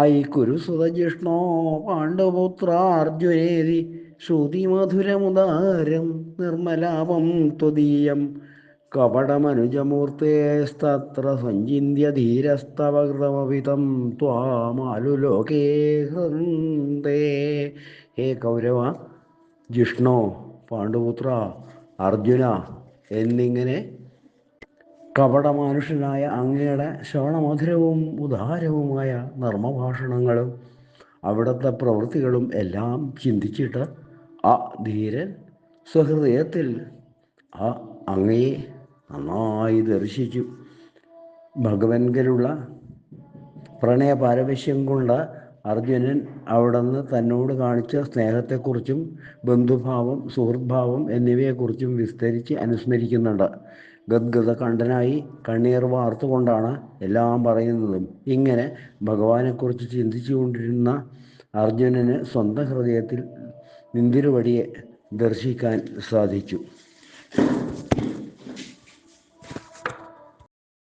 I കുരുസുതജിഷ്ണോ പാണ്ഡുപുത്ര അർജുനേതി ശ്രുതിമധുരമുദാരം നിർമ്മലാപം ത്വദീയം. കപടമനുജമൂർത്തേസ്തത്ര സഞ്ചിന്യ ധീരസ്തവകൃതമവിതം ത്വാമാലുലോകേ ഹേ കൗരവ ജിഷ്ണോ പാണ്ഡുപുത്ര അർജുന എന്നിങ്ങനെ കപടമാനുഷനായ അങ്ങയുടെ ശ്രവണമധുരവും ഉദാരവുമായ നർമ്മഭാഷണങ്ങളും അവിടുത്തെ പ്രവൃത്തികളും എല്ലാം ചിന്തിച്ചിട്ട് ആ ധീരൻ സ്വഹൃദയത്തിൽ ആ അങ്ങയെ നന്നായി ദർശിച്ചു. ഭഗവൻകലുള്ള പ്രണയ പാരവശ്യം കൊണ്ട് അർജുനൻ അവിടുന്ന് തന്നോട് കാണിച്ച സ്നേഹത്തെക്കുറിച്ചും ബന്ധുഭാവം സുഹൃദ്ഭാവം എന്നിവയെക്കുറിച്ചും വിസ്തരിച്ച് അനുസ്മരിക്കുന്നുണ്ട്. ഗദ്ഗത കണ്ഠനായി കണ്ണീർ വാർത്തുകൊണ്ടാണ് എല്ലാം പറയുന്നതും. ഇങ്ങനെ ഭഗവാനെക്കുറിച്ച് ചിന്തിച്ചുകൊണ്ടിരുന്ന അർജുനന് സ്വന്തം ഹൃദയത്തിൽ നിന്തിരുവടിയെ ദർശിക്കാൻ സാധിച്ചു.